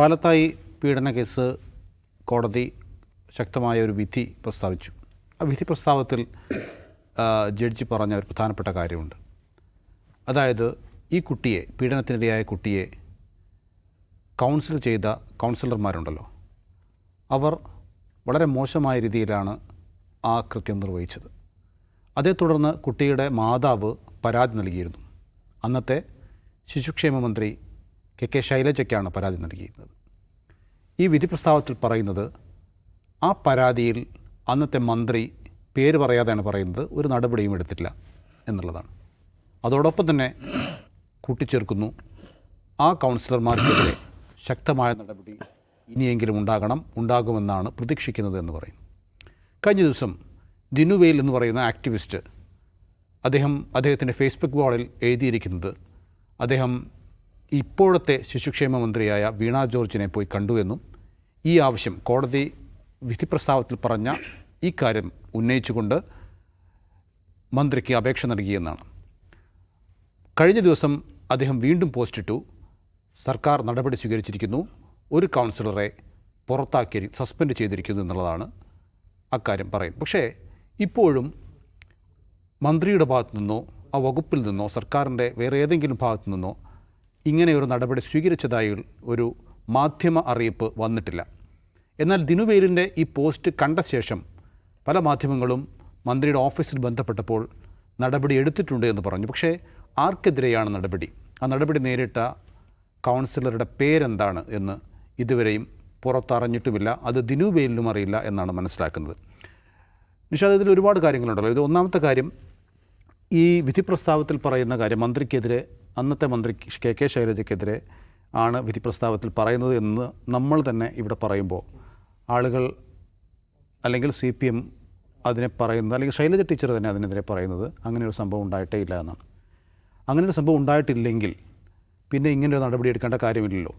പാലത്തായി പീഡന കേസ് കോടതി ശക്തമായ ഒരു വിധി പ്രസ്താവിച്ചു. ആ വിധി പ്രസ്താവത്തിൽ ജഡ്ജി പറഞ്ഞ ഒരു പ്രധാനപ്പെട്ട കാര്യമുണ്ട്. അതായത് ഈ കുട്ടിയെ പീഡനത്തിനിരയായ കുട്ടിയെ കൗൺസിൽ ചെയ്ത കൗൺസിലർമാരുണ്ടല്ലോ. അവർ വളരെ മോശമായ രീതിയിലാണ് ആ കൃത്യം നിർവഹിച്ചത്. അതേ തുടർന്ന് കുട്ടിയുടെ മാതാവ് പരാതി നൽകിയിരുന്നു. അന്നത്തെ ശിശുക്ഷേമ മന്ത്രി കെ കെ ശൈലജയ്ക്കാണ് പരാതി നൽകിയിരുന്നത്. ഈ വിധി പ്രസ്താവത്തിൽ പറയുന്നത് ആ പരാതിയിൽ അന്നത്തെ മന്ത്രി പേര് പറയാതെയാണ് പറയുന്നത് ഒരു നടപടിയും എടുത്തില്ല എന്നുള്ളതാണ്. അതോടൊപ്പം തന്നെ കൂട്ടിച്ചേർക്കുന്നു ആ കൗൺസിലർമാർക്കെതിരെ ശക്തമായ നടപടി ഇനിയെങ്കിലും ഉണ്ടാകണം ഉണ്ടാകുമെന്നാണ് പ്രതീക്ഷിക്കുന്നത് എന്ന് പറയുന്നു. കഴിഞ്ഞ ദിവസം ദിനുവേൽ എന്ന് പറയുന്ന ആക്ടിവിസ്റ്റ് അദ്ദേഹം അദ്ദേഹത്തിന്റെ ഫേസ്ബുക്ക് വാളിൽ എഴുതിയിരിക്കുന്നത് അദ്ദേഹം ഇപ്പോഴത്തെ ശിശുക്ഷേമ മന്ത്രിയായ വീണ ജോർജിനെ പോയി കണ്ടുവെന്നും ഈ ആവശ്യം കോടതി വിധി പ്രസ്താവത്തിൽ പറഞ്ഞ ഈ കാര്യം ഉന്നയിച്ചുകൊണ്ട് മന്ത്രിക്ക് അപേക്ഷ നൽകിയെന്നാണ്. കഴിഞ്ഞ ദിവസം അദ്ദേഹം വീണ്ടും പോസ്റ്റിട്ടു സർക്കാർ നടപടി സ്വീകരിച്ചിരിക്കുന്നു. ഒരു കൗൺസിലറെ പുറത്താക്കി സസ്പെൻഡ് ചെയ്തിരിക്കുന്നു എന്നുള്ളതാണ് അക്കാര്യം പറയുന്നത്. പക്ഷേ ഇപ്പോഴും മന്ത്രിയുടെ ഭാഗത്തു നിന്നോ ആ വകുപ്പിൽ നിന്നോ സർക്കാരിന്റെ വേറെ ഏതെങ്കിലും ഭാഗത്തു നിന്നോ ഇങ്ങനെ ഒരു നടപടി സ്വീകരിച്ചതായി ഒരു മാധ്യമ അറിയിപ്പ് വന്നിട്ടില്ല. എന്നാൽ ദിനുവേലിന്റെ ഈ പോസ്റ്റ് കണ്ട ശേഷം പല മാധ്യമങ്ങളും മന്ത്രിയുടെ ഓഫീസിൽ ബന്ധപ്പെട്ടപ്പോൾ നടപടി എടുത്തിട്ടുണ്ട് എന്ന് പറഞ്ഞു. പക്ഷേ ആർക്കെതിരെയാണ് നടപടി? ആ നടപടി നേരിട്ട കൗൺസിലറുടെ പേരെന്താണ് എന്ന് ഇതുവരെയും പുറത്തറിഞ്ഞിട്ടുമില്ല. അത് ദിനുവേലിനും അറിയില്ല എന്നാണ് മനസ്സിലാക്കുന്നത്. നിഷാദ് ഇതിൽ ഒരുപാട് കാര്യങ്ങളുണ്ടല്ലോ. ഇത് ഒന്നാമത്തെ കാര്യം ഈ വിധി പ്രസ്താവത്തിൽ പറയുന്ന കാര്യം മന്ത്രിക്കെതിരെ അന്നത്തെ മന്ത്രി കെ കെ ശൈലജയ്ക്കെതിരെ ആണ് വിധി പ്രസ്താവത്തിൽ പറയുന്നത് എന്ന് നമ്മൾ തന്നെ ഇവിടെ പറയുമ്പോൾ ആളുകൾ അല്ലെങ്കിൽ സി പി എം അതിനെ പറയുന്നത് അല്ലെങ്കിൽ ശൈലജ ടീച്ചർ തന്നെ അതിനെതിരെ പറയുന്നത് അങ്ങനെ ഒരു സംഭവം ഉണ്ടായിട്ടേ ഇല്ല എന്നാണ്. അങ്ങനെ ഒരു സംഭവം ഉണ്ടായിട്ടില്ലെങ്കിൽ പിന്നെ ഇങ്ങനെ ഒരു നടപടി എടുക്കേണ്ട കാര്യമില്ലല്ലോ.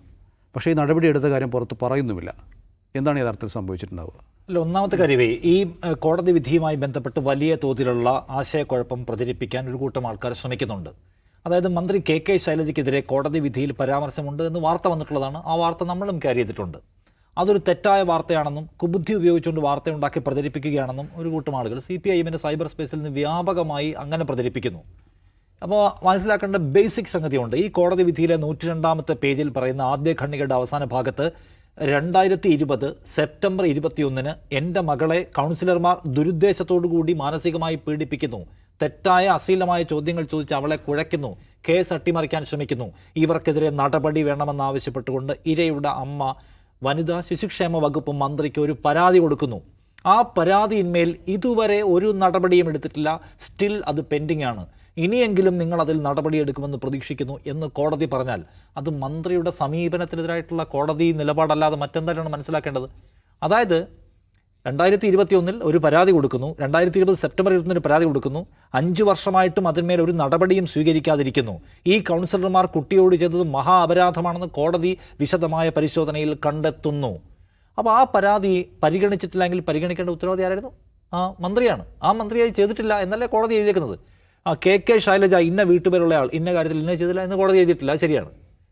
പക്ഷേ ഈ നടപടി എടുത്ത കാര്യം പുറത്ത് പറയുന്നുമില്ല. എന്താണ് യഥാർത്ഥത്തിൽ സംഭവിച്ചിട്ടുണ്ടാവുക? അല്ല ഒന്നാമത്തെ കാര്യമേ ഈ കോടതി വിധിയുമായി ബന്ധപ്പെട്ട് വലിയ തോതിലുള്ള ആശയക്കുഴപ്പം പ്രചരിപ്പിക്കാൻ ഒരു കൂട്ടം ആൾക്കാർ ശ്രമിക്കുന്നുണ്ട്. അതായത് മന്ത്രി കെ കെ ശൈലജയ്ക്കെതിരെ കോടതി വിധിയിൽ പരാമർശമുണ്ട് എന്ന് വാർത്ത വന്നിട്ടുള്ളതാണ്. ആ വാർത്ത നമ്മളും ക്യാരി ചെയ്തിട്ടുണ്ട്. അതൊരു തെറ്റായ വാർത്തയാണെന്നും കുബുദ്ധി ഉപയോഗിച്ചുകൊണ്ട് വാർത്ത ഉണ്ടാക്കി പ്രചരിപ്പിക്കുകയാണെന്നും ഒരു കൂട്ടം ആളുകൾ സി പി ഐ എമ്മിന്റെ സൈബർ സ്പേസിൽ നിന്ന് വ്യാപകമായി അങ്ങനെ പ്രചരിപ്പിക്കുന്നു. അപ്പോൾ മനസ്സിലാക്കേണ്ട ബേസിക് സംഗതിയുണ്ട്. ഈ കോടതി വിധിയിലെ നൂറ്റി രണ്ടാമത്തെ പേജിൽ പറയുന്ന ആദ്യ ഖണ്ഡികയുടെ അവസാന ഭാഗത്ത് രണ്ടായിരത്തി ഇരുപത് സെപ്റ്റംബർ ഇരുപത്തിയൊന്നിന് എന്റെ മകളെ കൗൺസിലർമാർ ദുരുദ്ദേശത്തോടു കൂടി മാനസികമായി പീഡിപ്പിക്കുന്നു. തെറ്റായ അശ്ലീലമായ ചോദ്യങ്ങൾ ചോദിച്ച് അവളെ കുഴയ്ക്കുന്നു. കേസ് അട്ടിമറിക്കാൻ ശ്രമിക്കുന്നു. ഇവർക്കെതിരെ നടപടി വേണമെന്നാവശ്യപ്പെട്ടുകൊണ്ട് ഇരയുടെ അമ്മ വനിതാ ശിശുക്ഷേമ വകുപ്പ് മന്ത്രിക്ക് ഒരു പരാതി കൊടുക്കുന്നു. ആ പരാതിയിന്മേൽ ഇതുവരെ ഒരു നടപടിയും എടുത്തിട്ടില്ല. സ്റ്റിൽ അത് പെൻഡിംഗ് ആണ് ഇനിയെങ്കിലും നിങ്ങൾ അതിൽ നടപടിയെടുക്കുമെന്ന് പ്രതീക്ഷിക്കുന്നു എന്ന് കോടതി പറഞ്ഞാൽ. അത് മന്ത്രിയുടെ സമീപനത്തിനെതിരായിട്ടുള്ള കോടതി നിലപാടല്ലാതെ മറ്റെന്താണ് മനസ്സിലാക്കേണ്ടത്? അതായത് രണ്ടായിരത്തി ഇരുപത്തിയൊന്നിൽ ഒരു പരാതി കൊടുക്കുന്നു. രണ്ടായിരത്തി ഇരുപത് സെപ്റ്റംബർ ഇരുപത്തൊന്നിന് പരാതി കൊടുക്കുന്നു. അഞ്ച് വർഷമായിട്ടും അതിന്മേൽ ഒരു നടപടിയും സ്വീകരിക്കാതിരിക്കുന്നു. ഈ കൗൺസിലർമാർ കുട്ടിയോട് ചെയ്തത് മഹാ അപരാധമാണെന്ന് കോടതി വിശദമായ പരിശോധനയിൽ കണ്ടെത്തുന്നു. അപ്പോൾ ആ പരാതി പരിഗണിച്ചിട്ടില്ലെങ്കിൽ പരിഗണിക്കേണ്ട ഉത്തരവാദി ആരായിരുന്നു? ആ മന്ത്രിയാണ്. ആ മന്ത്രിയായി ചെയ്തിട്ടില്ല എന്നല്ലേ കോടതി എഴുതിയേക്കുന്നത്. ആ കെ കെ ശൈലജ ഇന്ന വീട്ടുപേരുള്ള ആൾ ഇന്ന കാര്യത്തിൽ ഇന്ന ചെയ്തില്ല എന്ന് കോടതി എഴുതിയിട്ടില്ല. ശരിയാണ്.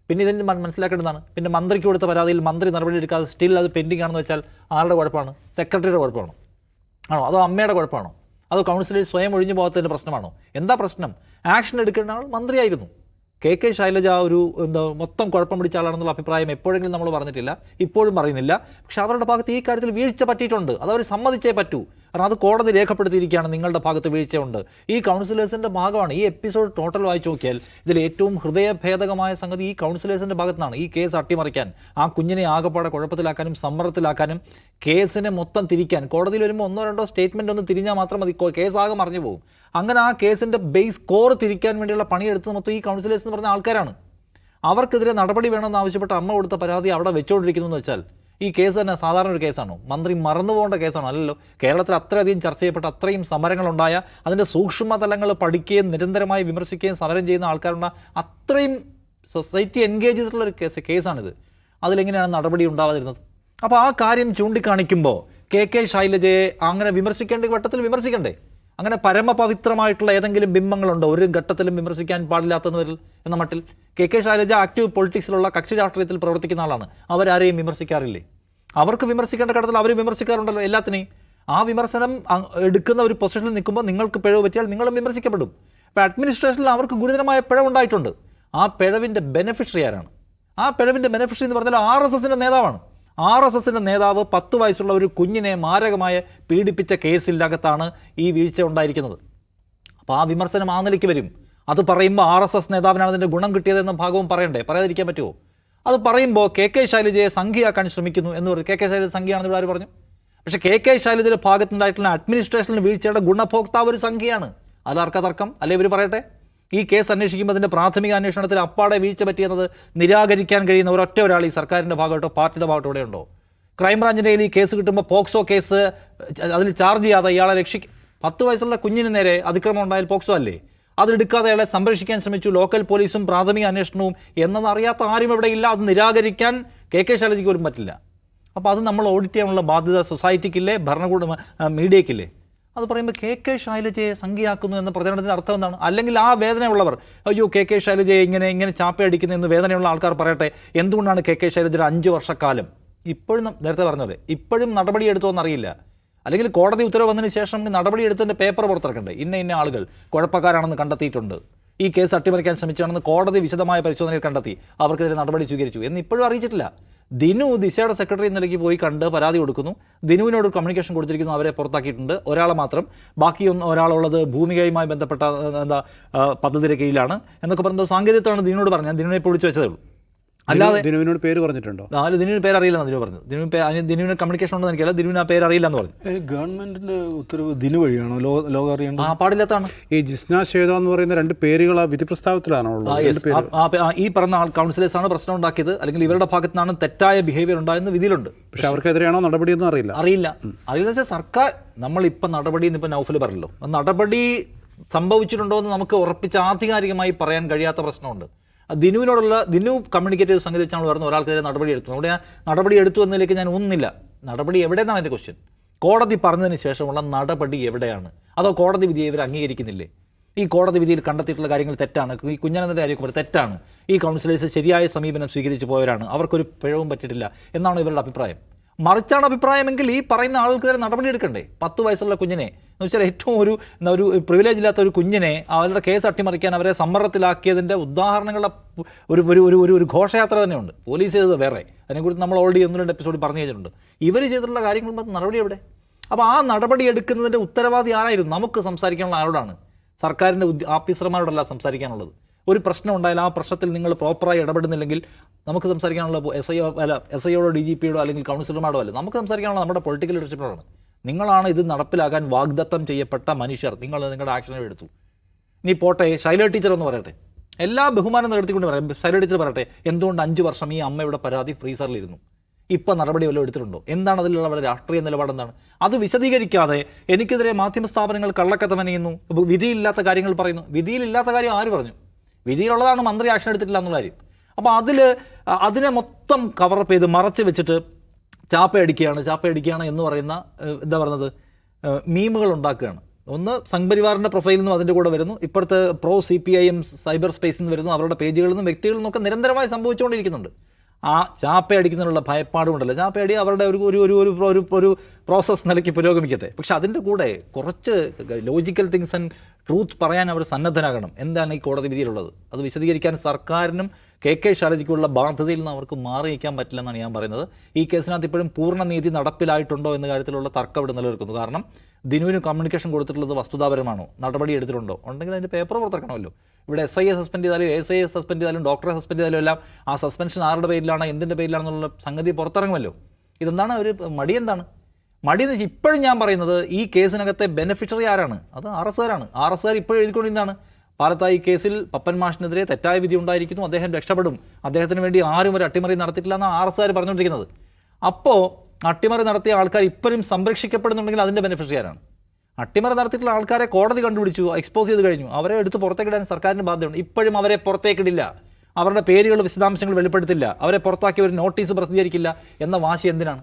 പിന്നെ ഇതിന് മനസ്സിലാക്കേണ്ടതാണ്? പിന്നെ മന്ത്രിക്ക് കൊടുത്ത പരാതിയിൽ മന്ത്രി നടപടി എടുക്കാതെ സ്റ്റിൽ അത് പെൻഡിംഗ് ആണെന്ന് വെച്ചാൽ ആരുടെ കുഴപ്പമാണ്? സെക്രട്ടറിയുടെ കുഴപ്പമാണോ? ആണോ? അതോ അമ്മയുടെ കുഴപ്പമാണോ? അതോ കൗൺസിലേഴ്സ് സ്വയം ഒഴിഞ്ഞു പോകാത്തതിന്റെ പ്രശ്നമാണോ? എന്താ പ്രശ്നം? ആക്ഷൻ എടുക്കേണ്ട ആൾ മന്ത്രിയായിരുന്നു. കെ കെ ശൈലജ ഒരു എന്താ മൊത്തം കുഴപ്പം പിടിച്ച ആളാണെന്നുള്ള അഭിപ്രായം എപ്പോഴെങ്കിലും നമ്മൾ പറഞ്ഞിട്ടില്ല. ഇപ്പോഴും പറയുന്നില്ല. പക്ഷെ അവരുടെ ഭാഗത്ത് ഈ കാര്യത്തിൽ വീഴ്ച പറ്റിയിട്ടുണ്ട്. അത് അവർ സമ്മതിച്ചേ പറ്റൂ. കാരണം അത് കോടതി രേഖപ്പെടുത്തിയിരിക്കുകയാണ്. നിങ്ങളുടെ ഭാഗത്ത് വീഴ്ചയുണ്ട്. ഈ കൗൺസിലേഴ്സിന്റെ ഭാഗമാണ്. ഈ എപ്പിസോഡ് ടോട്ടൽ വായിച്ചു നോക്കിയാൽ ഇതിൽ ഏറ്റവും ഹൃദയഭേദകമായ സംഗതി ഈ കൗൺസിലേഴ്സിന്റെ ഭാഗത്താണ് ഈ കേസ് അട്ടിമറിക്കാൻ ആ കുഞ്ഞിനെ ആകെപ്പാടെ കുഴപ്പത്തിലാക്കാനും സമ്മർദ്ദത്തിലാക്കാനും കേസിനെ മൊത്തം തിരിക്കാൻ. കോടതിയിൽ വരുമ്പോൾ ഒന്നോ രണ്ടോ സ്റ്റേറ്റ്മെന്റ് ഒന്ന് തിരിഞ്ഞാൽ മാത്രം മതി. കേസ് ആകെ മറിഞ്ഞു പോകും അങ്ങനെ ആ കേസിന്റെ ബേസ് കോർ തിരിക്കാൻ വേണ്ടിയുള്ള പണിയെടുത്തത് മൊത്തം ഈ കൗൺസിലേഴ്സ് എന്ന് പറഞ്ഞ ആൾക്കാരാണ്. അവർക്കെതിരെ നടപടി വേണമെന്ന് ആവശ്യപ്പെട്ട് അമ്മ കൊടുത്ത പരാതി അവിടെ വെച്ചുകൊണ്ടിരിക്കുന്നു എന്ന് വെച്ചാൽ ഈ കേസ് തന്നെ സാധാരണ ഒരു കേസാണോ മന്ത്രി മറന്നു പോകേണ്ട കേസാണോ അല്ലല്ലോ കേരളത്തിൽ അത്രയധികം ചർച്ച ചെയ്യപ്പെട്ട അത്രയും സമരങ്ങളുണ്ടായ അതിന്റെ സൂക്ഷ്മതലങ്ങൾ പഠിക്കുകയും നിരന്തരമായി വിമർശിക്കുകയും സമരം ചെയ്യുന്ന ആൾക്കാരുണ്ട അത്രയും സൊസൈറ്റി എൻഗേജ് ചെയ്തിട്ടുള്ള ഒരു കേസ് കേസാണിത് അതിലെങ്ങനെയാണ് നടപടി ഉണ്ടാവാതിരുന്നത്? അപ്പോൾ ആ കാര്യം ചൂണ്ടിക്കാണിക്കുമ്പോൾ കെ കെ ശൈലജയെ അങ്ങനെ വിമർശിക്കേണ്ട വട്ടത്തിൽ വിമർശിക്കണ്ടേ? അങ്ങനെ പരമപവിത്രമായിട്ടുള്ള ഏതെങ്കിലും ബിംബങ്ങളുണ്ടോ? ഒരു ഘട്ടത്തിലും വിമർശിക്കാൻ പാടില്ലാത്തവരിൽ എന്ന മട്ടിൽ കെ കെ ശൈലജ ആക്റ്റീവ് പൊളിറ്റിക്സിലുള്ള കക്ഷി രാഷ്ട്രീയത്തിൽ പ്രവർത്തിക്കുന്ന ആളാണ്. അവരാരെയും വിമർശിക്കാറില്ലേ? അവർക്ക് വിമർശിക്കേണ്ട ഘട്ടത്തിൽ അവർ വിമർശിക്കാറുണ്ടല്ലോ എല്ലാത്തിനെയും. ആ വിമർശനം എടുക്കുന്ന ഒരു പൊസിഷനിൽ നിൽക്കുമ്പോൾ നിങ്ങൾക്ക് പിഴവ് പറ്റിയാൽ നിങ്ങളും വിമർശിക്കപ്പെടും. അപ്പോൾ അഡ്മിനിസ്ട്രേഷനിൽ അവർക്ക് ഗുരുതരമായ പിഴവുണ്ടായിട്ടുണ്ട്. ആ പിഴവിന്റെ ബെനിഫിഷ്യറി ആരാണ്? ആ പിഴവിന്റെ ബെനിഫിഷ്യറി എന്ന് പറഞ്ഞാൽ ആർ എസ് എസിന്റെ നേതാവാണ്. ആർ എസ് എസിന്റെ നേതാവ് പത്ത് വയസ്സുള്ള ഒരു കുഞ്ഞിനെ മാരകമായ പീഡിപ്പിച്ച കേസിലകത്താണ് ഈ വീഴ്ച ഉണ്ടായിരിക്കുന്നത്. അപ്പോൾ ആ വിമർശനം ആ നിലയ്ക്ക് വരും. അത് പറയുമ്പോൾ ആർ എസ് എസ് നേതാവിനാണ് അതിന്റെ ഗുണം കിട്ടിയതെന്ന ഭാഗവും പറയണ്ടേ? പറയാതിരിക്കാൻ പറ്റുമോ അത് പറയുമ്പോൾ കെ കെ ശൈലജയെ സംഖ്യയാക്കാൻ ശ്രമിക്കുന്നു എന്ന് പറഞ്ഞു. കെ കെ ശൈലജ സംഖ്യയാണെന്ന് ഇവിടെ ആര് പറഞ്ഞു? പക്ഷേ കെ കെ ശൈലജയുടെ ഭാഗത്തുണ്ടായിട്ടുള്ള അഡ്മിനിസ്ട്രേഷനിൽ വീഴ്ചയുടെ ഗുണഭോക്താവ് ഒരു സംഖ്യയാണ്. അതാർക്കാ തർക്കം? അല്ലെ ഇവർ പറയട്ടെ? ഈ കേസ് അന്വേഷിക്കുമ്പോൾ അതിന്റെ പ്രാഥമിക അന്വേഷണത്തിൽ അപ്പാടെ വീഴ്ച പറ്റിയെന്നത് നിരാകരിക്കാൻ കഴിയുന്ന ഒരൊറ്റ ഒരാൾ ഈ സർക്കാരിന്റെ ഭാഗമായിട്ടോ പാർട്ടിയുടെ ഭാഗമായിട്ടോ ഉണ്ടോ? ക്രൈംബ്രാഞ്ചിന്റെ ഈ കേസ് കിട്ടുമ്പോൾ പോക്സോ കേസ് അതിൽ ചാർജ് ചെയ്യാതെ ഇയാളെ രക്ഷിക്കും പത്ത് വയസ്സുള്ള കുഞ്ഞിന് നേരെ അതിക്രമം ഉണ്ടായാൽ പോക്സോ അല്ലേ? അതെടുക്കാതെ അയാളെ സംരക്ഷിക്കാൻ ശ്രമിച്ചു. ലോക്കൽ പോലീസും പ്രാഥമിക അന്വേഷണവും എന്നതറിയാത്ത ആരും ഇവിടെ ഇല്ല. അത് നിരാകരിക്കാൻ കെ കെ ശൈലജയ്ക്ക് പോലും പറ്റില്ല. അപ്പോൾ അത് നമ്മൾ ഓഡിറ്റ് ചെയ്യാനുള്ള ബാധ്യത സൊസൈറ്റിക്കില്ലേ? ഭരണകൂട മീഡിയക്കില്ലേ? അത് പറയുമ്പോൾ കെ കെ ശൈലജയെ സംഖ്യയാക്കുന്നു എന്ന പ്രചരണത്തിന്റെ അർത്ഥം എന്താണ്? അല്ലെങ്കിൽ ആ വേദനയുള്ളവർ അയ്യോ കെ കെ ശൈലജയെ ഇങ്ങനെ ഇങ്ങനെ ചാപ്പയടിക്കുന്നു എന്ന് വേദനയുള്ള ആൾക്കാർ പറയട്ടെ എന്തുകൊണ്ടാണ് കെ കെ ശൈലജയുടെ അഞ്ച് വർഷക്കാലം? ഇപ്പോഴും നേരത്തെ പറഞ്ഞത് ഇപ്പോഴും നടപടി എടുത്തോന്നറിയില്ല അല്ലെങ്കിൽ കോടതി ഉത്തരവ് വന്നതിന് ശേഷം നടപടി എടുത്തതിന്റെ പേപ്പർ പുറത്തിറക്കണ്ടേ? ഇന്ന ഇന്ന ആളുകൾ കുഴപ്പക്കാരാണെന്ന് കണ്ടെത്തിയിട്ടുണ്ട്. ഈ കേസ് അട്ടിമറിക്കാൻ ശ്രമിച്ചാണെന്ന് കോടതി വിശദമായ പരിശോധനയിൽ കണ്ടെത്തി. അവർക്കെതിരെ നടപടി സ്വീകരിച്ചു. എന്ന് ഇപ്പോഴും അറിയിച്ചിട്ടില്ല. ദിനു ദിശയുടെ സെക്രട്ടറി നിലയ്ക്ക് പോയി കണ്ട് പരാതി കൊടുക്കുന്നു. ദിനുവിനോട് കമ്മ്യൂണിക്കേഷൻ കൊടുത്തിരിക്കുന്നു. അവരെ പുറത്താക്കിയിട്ടുണ്ട്. ഒരാളെ മാത്രം. ബാക്കി ഒന്ന് ഒരാളുള്ളത് ഭൂമികയുമായി ബന്ധപ്പെട്ട എന്താ പദ്ധതിയുടെ കീഴിലാണ് എന്നൊക്കെ പറഞ്ഞ സാങ്കേതികത്വമാണ് ദിനുവിനോട് പറഞ്ഞത്. ഞാൻ ദിനുവിനെ പൊളിച്ചു വെച്ചതേ ഉള്ളൂ. അല്ലാതെ ദിനുവിനോട് പേര് പറഞ്ഞിട്ടുണ്ടോ? നാല് ദിനുവിന് പേര് അറിയില്ലെന്ന് ദിനു പറഞ്ഞു. ദിനു പേ- അതിന് ദിനുവിന് കമ്മ്യൂണിക്കേഷൻ ഉണ്ടെന്ന് എനിക്കല്ല ദിനുവിന് ആ പേര് അറിയില്ല എന്ന് പറഞ്ഞു ഗവൺമെന്റിന്റെ ഉത്തരവ് ദിനു വഴിയാണോ? ലോ ലോകം അറിയേണ്ടത്? ആ പാടില്ലാത്താണ് ഈ ജിസ്ന ശ്വേത എന്ന് പറയുന്ന രണ്ട് പേരുകൾ ആ വിധി പ്രസ്താവത്തിലാണോ ഈ പറഞ്ഞ ആൾ കൗൺസിലേഴ്സ് ആണ് പ്രശ്നം ഉണ്ടാക്കിയത്. അല്ലെങ്കിൽ ഇവരുടെ ഭാഗത്തു നിന്നാണ് തെറ്റായ ബിഹേവിയർ ഉണ്ടായെന്ന് വിധിയിലുണ്ട്. പക്ഷെ അവർക്കെതിരെയാണോ നടപടിയൊന്നും അറിയില്ല? അറിയില്ല. അറിയില്ല വെച്ചാൽ സർക്കാർ നമ്മളിപ്പോൾ നടപടി എന്ന് ഇപ്പം നൗഫൽ പറഞ്ഞല്ലോ. നടപടി സംഭവിച്ചിട്ടുണ്ടോ എന്ന് നമുക്ക് ഉറപ്പിച്ച് ആധികാരികമായി പറയാൻ കഴിയാത്ത പ്രശ്നമുണ്ട്. ദിനുവിനോടുള്ള ദിനു കമ്മ്യൂണിക്കേറ്റ് ചെയ്ത സംഗതി വെച്ചാണ് പറഞ്ഞു ഒരാൾക്കെതിരെ നടപടി എടുത്തു ഞാൻ നടപടി എടുത്തു എന്നതിലേക്ക് ഞാൻ ഒന്നില്ല. നടപടി എവിടെയെന്നാണ് എന്റെ ക്വസ്റ്റ്യൻ കോടതി പറഞ്ഞതിന് ശേഷമുള്ള നടപടി എവിടെയാണ്? അതോ കോടതി വിധിയെ ഇവർ അംഗീകരിക്കുന്നില്ലേ? ഈ കോടതി വിധിയിൽ കണ്ടെത്തിയിട്ടുള്ള കാര്യങ്ങൾ തെറ്റാണ്. ഈ കുഞ്ഞനന്ദന്റെ കാര്യം തെറ്റാണ്. ഈ കൗൺസിലേഴ്സ് ശരിയായ സമീപനം സ്വീകരിച്ചു പോയവരാണ്. അവർക്കൊരു പിഴവും പറ്റിയിട്ടില്ല എന്നാണ് ഇവരുടെ അഭിപ്രായം. മറിച്ചാണ് അഭിപ്രായമെങ്കിൽ ഈ പറയുന്ന ആൾക്കെതിരെ നടപടി എടുക്കണ്ടേ? പത്ത് വയസ്സുള്ള കുഞ്ഞിനെ എന്ന് വെച്ചാൽ ഏറ്റവും ഒരു എന്താ ഒരു പ്രിവിലേജ് ഇല്ലാത്ത ഒരു കുഞ്ഞിനെ അവരുടെ കേസ് അട്ടിമറിക്കാൻ അവരെ സമ്മർദ്ദത്തിലാക്കിയതിന്റെ ഉദാഹരണങ്ങളുടെ ഒരു ഒരു ഒരു ഒരു ഒരു ഘോഷയാത്ര തന്നെയുണ്ട്. പോലീസ് ചെയ്തത് വേറെ. അതിനെക്കുറിച്ച് നമ്മൾ ഓൾറെഡി ഒന്ന് രണ്ട് എപ്പിസോഡ് പറഞ്ഞു കഴിഞ്ഞിട്ടുണ്ട്. ഇവർ ചെയ്തിട്ടുള്ള കാര്യങ്ങൾ നടപടി എവിടെ? അപ്പോൾ ആ നടപടി എടുക്കുന്നതിന്റെ ഉത്തരവാദി ആരായിരുന്നു? നമുക്ക് സംസാരിക്കാനുള്ള ആരോടാണ്? സർക്കാരിന്റെ ഓഫീസർമാരോടല്ല സംസാരിക്കാനുള്ളത്. ഒരു പ്രശ്നം ഉണ്ടായാൽ ആ പ്രശ്നത്തിൽ നിങ്ങൾ പ്രോപ്പറായി ഇടപെടുന്നില്ലെങ്കിൽ നമുക്ക് സംസാരിക്കാനുള്ള എസ് ഐ അല്ല എസ് ഐയോടോ ഡി ജി പിയോടോ അല്ലെങ്കിൽ കൗൺസിലർമാരോ അല്ല. നമുക്ക് സംസാരിക്കാനുള്ള നമ്മുടെ പൊളിറ്റിക്കൽ ലീഡർഷിപ്പിനോടാണ് നിങ്ങളാണ് ഇത് നടപ്പിലാക്കാൻ വാഗ്ദത്തം ചെയ്യപ്പെട്ട മനുഷ്യർ. നിങ്ങൾ നിങ്ങളുടെ ആക്ഷനെ എടുത്തു. ഇനി പോട്ടെ ശൈല ടീച്ചർ എന്ന് പറയട്ടെ. എല്ലാ ബഹുമാനം നിലനിർത്തിക്കൊണ്ട് പറയാം. ശൈല ടീച്ചർ പറയട്ടെ എന്തുകൊണ്ട് അഞ്ച് വർഷം ഈ അമ്മയുടെ പരാതി ഫ്രീസറിലിരുന്നു ഇപ്പം നടപടി വല്ലതും എടുത്തിട്ടുണ്ടോ? എന്താണ് അതിലുള്ള അവരുടെ രാഷ്ട്രീയ നിലപാട് എന്താണ്? അത് വിശദീകരിക്കാതെ എനിക്കെതിരെ മാധ്യമ സ്ഥാപനങ്ങൾ കള്ളക്കഥ മെനയുന്നു വിധിയില്ലാത്ത കാര്യങ്ങൾ പറയുന്നു. വിധിയിലില്ലാത്ത കാര്യം ആര് പറഞ്ഞു? വിധിയിലുള്ളതാണ് മന്ത്രി ആക്ഷൻ എടുത്തിട്ടില്ല എന്നുള്ള കാര്യം. അപ്പോൾ അതിൽ അതിനെ മൊത്തം കവറപ്പ് ചെയ്ത് മറച്ച് വെച്ചിട്ട് ചാപ്പയടിക്കുകയാണ് ചാപ്പയടിക്കുകയാണ് എന്ന് പറയുന്ന എന്താ പറയുന്നത് മീമുകൾ ഉണ്ടാക്കുകയാണ്. ഒന്ന് സംഘപരിവാറിന്റെ പ്രൊഫൈലിൽ നിന്നും അതിന്റെ കൂടെ വരുന്നു. ഇപ്പോഴത്തെ pro C P I M cyber സ്പേസിൽ നിന്ന് വരുന്നു അവരുടെ പേജുകളിൽ നിന്നും വ്യക്തികളിൽ നിന്നൊക്കെ നിരന്തരമായി സംഭവിച്ചുകൊണ്ടിരിക്കുന്നുണ്ട്. ആ ചാപ്പയടിക്കുന്നതിനുള്ള ഭയപ്പാടും ഉണ്ടല്ലോ. ചാപ്പയടി അവരുടെ ഒരു ഒരു ഒരു ഒരു ഒരു ഒരു പ്രോസസ്സ് നിലയ്ക്ക് പുരോഗമിക്കട്ടെ. പക്ഷെ അതിന്റെ കൂടെ കുറച്ച് ലോജിക്കൽ തിങ്സ് ആൻഡ് ട്രൂത്ത് പറയാൻ അവർ സന്നദ്ധനാകണം എന്താണ് ഈ കോടതി വിധിയിലുള്ളത്? അത് വിശദീകരിക്കാൻ സർക്കാരിനും കെ കെ ശാരദിക്കുള്ള ബാധ്യതയിൽ നിന്ന് അവർക്ക് മാറി നിൽക്കാൻ പറ്റില്ലെന്നാണ് ഞാൻ പറയുന്നത്. ഈ കേസിനകത്ത് ഇപ്പോഴും പൂർണ നീതി നടപ്പിലായിട്ടുണ്ടോ എന്ന കാര്യത്തിലുള്ള തർക്കം ഇവിടെ നിലനിൽക്കുന്നു. കാരണം ദിനുവിന് കമ്മ്യൂണിക്കേഷൻ കൊടുത്തിട്ടുള്ളത് വസ്തുതാപരമാണോ? നടപടി എടുത്തിട്ടുണ്ടോ? ഉണ്ടെങ്കിൽ അതിന്റെ പേപ്പർ പുറത്തിറക്കണമല്ലോ. ഇവിടെ എസ് ഐ എ സസ്പെൻഡ് ചെയ്താലും എസ് ഐ എ സസ്പെൻഡ് ചെയ്താലും ഡോക്ടറെ സസ്പെൻഡ് ചെയ്താലും എല്ലാം ആ സസ്പെൻഷൻ ആരുടെ പേരിലാണ് എന്തിന്റെ പേരിലാണെന്നുള്ള സംഗതി പുറത്തിറങ്ങുമല്ലോ. ഇതെന്താണ് അവർ മടി എന്താണ്? മടി എന്ന് വെച്ചാൽ ഇപ്പോഴും ഞാൻ പറയുന്നത് ഈ കേസിനകത്തെ ബെനിഫിഷ്യറി ആരാണ്? അത് ആർ എസ് ആരാണ് ആർ എസ് ആർ ഇപ്പോഴും എഴുതിക്കൊണ്ടിരുന്നതാണ്. പാലത്തായി കേസിൽ പപ്പൻ മാഷിനെതിരെ തെറ്റായ വിധി ഉണ്ടായിരിക്കുന്നു. അദ്ദേഹം രക്ഷപ്പെടും. അദ്ദേഹത്തിന് വേണ്ടി ആരും ഒരു അട്ടിമറി നടത്തിയിട്ടില്ല എന്നാണ് ആർ എസ് ആർ പറഞ്ഞുകൊണ്ടിരിക്കുന്നത്. അപ്പോൾ അട്ടിമറി നടത്തിയ ആൾക്കാർ ഇപ്പോഴും സംരക്ഷിക്കപ്പെടുന്നുണ്ടെങ്കിൽ അതിന്റെ ബെനിഫിഷ്യറാണ് അട്ടിമറി നടത്തിയിട്ടുള്ള ആൾക്കാരെ കോടതി കണ്ടുപിടിച്ചു എക്സ്പോസ് ചെയ്ത് കഴിഞ്ഞു. അവരെ എടുത്ത് പുറത്തേക്കിടാൻ സർക്കാരിന് ബാധ്യതയുണ്ട്. ഇപ്പോഴും അവരെ പുറത്തേക്കിടില്ല. അവരുടെ പേരുകൾ വിശദാംശങ്ങൾ വെളിപ്പെടുത്തില്ല. അവരെ പുറത്താക്കി ഒരു നോട്ടീസ് പ്രസിദ്ധീകരിക്കില്ല എന്ന വാശി എന്തിനാണ്?